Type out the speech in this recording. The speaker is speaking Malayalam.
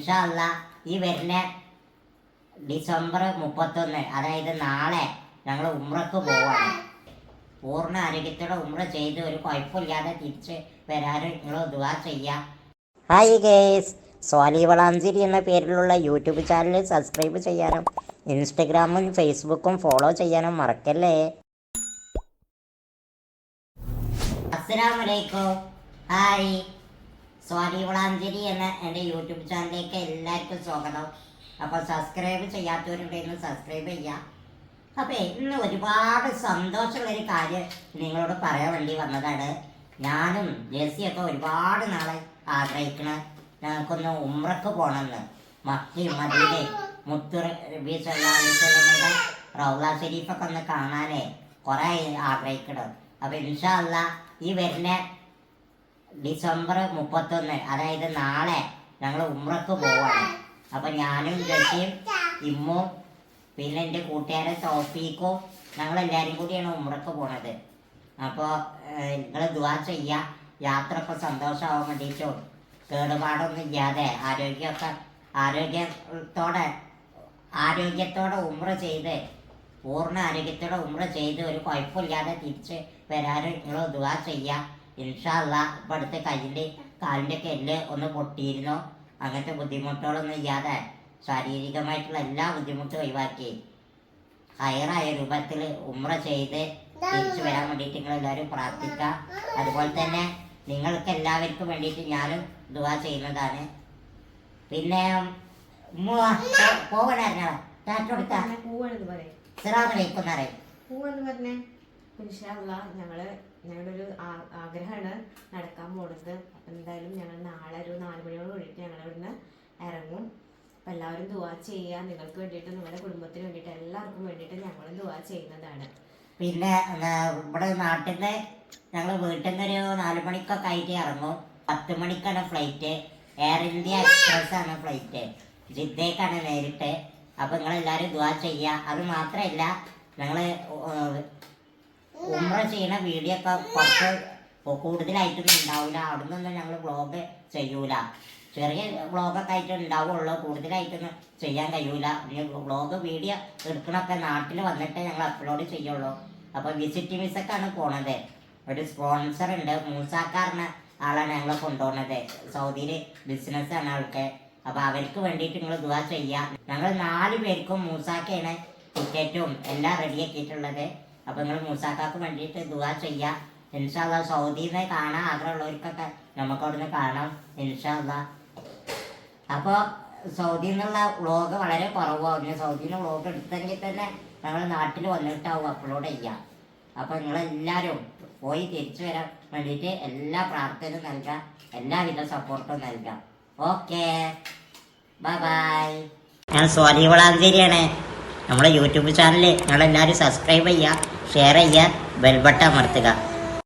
ഇൻഷാല്ല ഈ വരുന്ന ഡിസംബർ മുപ്പത്തൊന്ന് അതായത് നാളെ ഞങ്ങൾ ഉമ്രക്ക് പോവാണ്. പൂർണ ആരോഗ്യത്തോടെ ഉമ്ര ചെയ്ത് ഒരു കുഴപ്പമില്ലാതെ തിരിച്ച് വരാനും നിങ്ങൾ ദുവാ ചെയ്യാം. ഹായ് ഗേസ് സ്വാലി വളാഞ്ചേരി എന്ന പേരിലുള്ള യൂട്യൂബ് ചാനൽ സബ്സ്ക്രൈബ് ചെയ്യാനും ഇൻസ്റ്റഗ്രാമും ഫേസ്ബുക്കും ഫോളോ ചെയ്യാനും മറക്കല്ലേ? അസ്സലാമലൈക്കും ഹായ്. സ്വാലി വളാഞ്ചേരി എന്ന എന്റെ യൂട്യൂബ് ചാനലിലേക്ക് എല്ലാവർക്കും സ്വാഗതം. അപ്പോൾ സബ്സ്ക്രൈബ് ചെയ്യാത്തവരുണ്ടെങ്കിൽ സബ്സ്ക്രൈബ് ചെയ്യാം. അപ്പോൾ ഇന്ന് ഒരുപാട് സന്തോഷമുള്ളൊരു കാര്യം നിങ്ങളോട് പറയാൻ വേണ്ടി വന്നതാണ്. ഞാനും ജെസ്സിയൊക്കെ ഒരുപാട് നാളെ ആഗ്രഹിക്കണ. ഞങ്ങൾക്കൊന്ന് ഉമ്രക്ക് പോകണമെന്ന് മക്കി മദീനെ മുത്തു റബി റൗള ഷെരീഫൊക്കെ ഒന്ന് കാണാനേ കുറേ ആഗ്രഹിക്കണം. അപ്പോൾ ഇൻഷാല്ല ഈ വരുന്ന ഡിസംബർ മുപ്പത്തൊന്ന് അതായത് നാളെ ഞങ്ങൾ ഉമ്രക്ക് പോവാണ്. അപ്പൊ ഞാനും ജഷിയും ഇമ്മും പിന്നെ എന്റെ കൂട്ടുകാരൻ തോഫീക്കും ഞങ്ങളെല്ലാവരും കൂടിയാണ് ഉമ്രക്ക് പോണത്. അപ്പോൾ നിങ്ങൾ ദുവാ ചെയ്യുക യാത്ര ഒക്കെ സന്തോഷമാവാൻ വേണ്ടിയിട്ടും കേടുപാടൊന്നും ഇല്ലാതെ ആരോഗ്യമൊക്കെ ആരോഗ്യത്തോടെ ആരോഗ്യത്തോടെ ഉമ്ര ചെയ്ത് പൂർണ ആരോഗ്യത്തോടെ ഉമ്ര ചെയ്ത് ഒരു കുഴപ്പമില്ലാതെ തിരിച്ച് വരാനും നിങ്ങൾ ദുവാ ചെയ്യുക ഇൻഷാല്ല ഇപ്പം അടുത്ത കയ്യിന്റെ കാലിന്റെ ഒക്കെ എല്ല് ഒന്ന് പൊട്ടിയിരുന്നു. അങ്ങനത്തെ ബുദ്ധിമുട്ടുകളൊന്നും ഇല്ലാതെ ശാരീരികമായിട്ടുള്ള എല്ലാ ബുദ്ധിമുട്ടും ഒഴിവാക്കി. ഹയറായ രൂപത്തിൽ ഉമ്ര ചെയ്ത് തിരിച്ചു വരാൻ വേണ്ടിയിട്ട് നിങ്ങൾ എല്ലാവരും പ്രാർത്ഥിക്കുക. അതുപോലെ തന്നെ നിങ്ങൾക്ക് എല്ലാവർക്കും വേണ്ടിയിട്ട് ഞാനും ദുവാ ചെയ്യുന്നതാണ്. പിന്നെ പോകണായിരുന്നോ ടാറ്റ സിറാന്ന് ഇൻഷാല്ല ഞങ്ങൾ ഞങ്ങളുടെ ഒരു ആഗ്രഹമാണ് നടക്കാൻ പോണത്. അപ്പം എന്തായാലും ഞങ്ങൾ നാളെ ഒരു നാല് മണിയോട് കൂടിയിട്ട് ഞങ്ങൾ ഇവിടുന്ന് ഇറങ്ങും. അപ്പം എല്ലാവരും ദുവാ ചെയ്യുക. നിങ്ങൾക്ക് വേണ്ടിയിട്ട് നിങ്ങളുടെ കുടുംബത്തിന് വേണ്ടിയിട്ട് എല്ലാവർക്കും വേണ്ടിയിട്ട് ഞങ്ങൾ ദുവാ ചെയ്യുന്നതാണ്. പിന്നെ നമ്മുടെ നാട്ടിൽ നിന്ന് ഞങ്ങൾ വീട്ടിൽ നിന്ന് ഒരു നാല് മണിക്കൊക്കെ ആയിട്ട് ഇറങ്ങും. പത്ത് മണിക്കാണ് ഫ്ലൈറ്റ് എയർ ഇന്ത്യ എക്സ്പ്രസ് ആണ് ഫ്ലൈറ്റ് ജിദ്ദേക്കാണ് നേരിട്ട്. അപ്പം നിങ്ങളെല്ലാവരും ദുവാ ചെയ്യുക. അത് മാത്രമല്ല ഞങ്ങൾ ഉമ്ര ചെയ്യുന്ന വീഡിയോ ഒക്കെ കുറച്ച് കൂടുതലായിട്ടൊന്നും ഉണ്ടാവില്ല അവിടെ നിന്നൊന്നും ഞങ്ങൾ വ്ളോഗ് ചെയ്യൂല. ചെറിയ വ്ളോഗൊക്കെ ആയിട്ട് ഉണ്ടാവുള്ളൂ. കൂടുതലായിട്ടൊന്നും ചെയ്യാൻ കഴിയൂല. വ്ലോഗ് വീഡിയോ എടുക്കണൊക്കെ നാട്ടിൽ വന്നിട്ട് ഞങ്ങൾ അപ്ലോഡ് ചെയ്യുള്ളൂ. അപ്പോൾ വിസിറ്റ് മിസ്സൊക്കെയാണ് പോണത്. ഒരു സ്പോൺസർ ഉണ്ട്. മൂസാക്കാറിന് ആളാണ് ഞങ്ങൾ കൊണ്ടുപോകുന്നത് സൗദിയിൽ ബിസിനസ്സാണ് ആൾക്ക്. അപ്പോൾ അവർക്ക് വേണ്ടിയിട്ട് നിങ്ങൾ ദുവാ ചെയ്യാം. ഞങ്ങൾ നാല് പേർക്കും മൂസാക്കയാണ് ടിക്കറ്റും എല്ലാം റെഡിയാക്കിയിട്ടുള്ളത് അപ്പോൾ നിങ്ങൾ മൂസാക്കാക്ക് വേണ്ടിയിട്ട് ദുവാ ചെയ്യുക ഇൻഷാല്ല സൗദിയിൽ കാണാൻ ആഗ്രഹമുള്ളവർക്കൊക്കെ നമുക്ക് അവിടുന്ന് കാണാം ഇൻഷാല്ല അപ്പോൾ സൗദിയിൽ നിന്നുള്ള വ്ളോഗ് വളരെ കുറവാണ് സൗദിയിൽ വ്ളോഗ് എടുത്തെങ്കിൽ തന്നെ ഞങ്ങൾ നാട്ടിൽ വന്നിട്ടാവും അപ്ലോഡ് ചെയ്യാം. അപ്പോൾ നിങ്ങളെല്ലാവരും പോയി തിരിച്ചു വരാൻ വേണ്ടിയിട്ട് എല്ലാ പ്രാർത്ഥനയും നൽകാം എല്ലാവിധ സപ്പോർട്ടും നൽകാം. ഓക്കേ. Bye bye. ഞാൻ സ്വാതി വളാഞ്ചേരിയാണ് നമ്മുടെ യൂട്യൂബ് ചാനൽ നിങ്ങളെല്ലാവരും സബ്സ്ക്രൈബ് ചെയ്യുക ഷെയർ ചെയ്യുക ബെൽബട്ടൺ അമർത്തുക.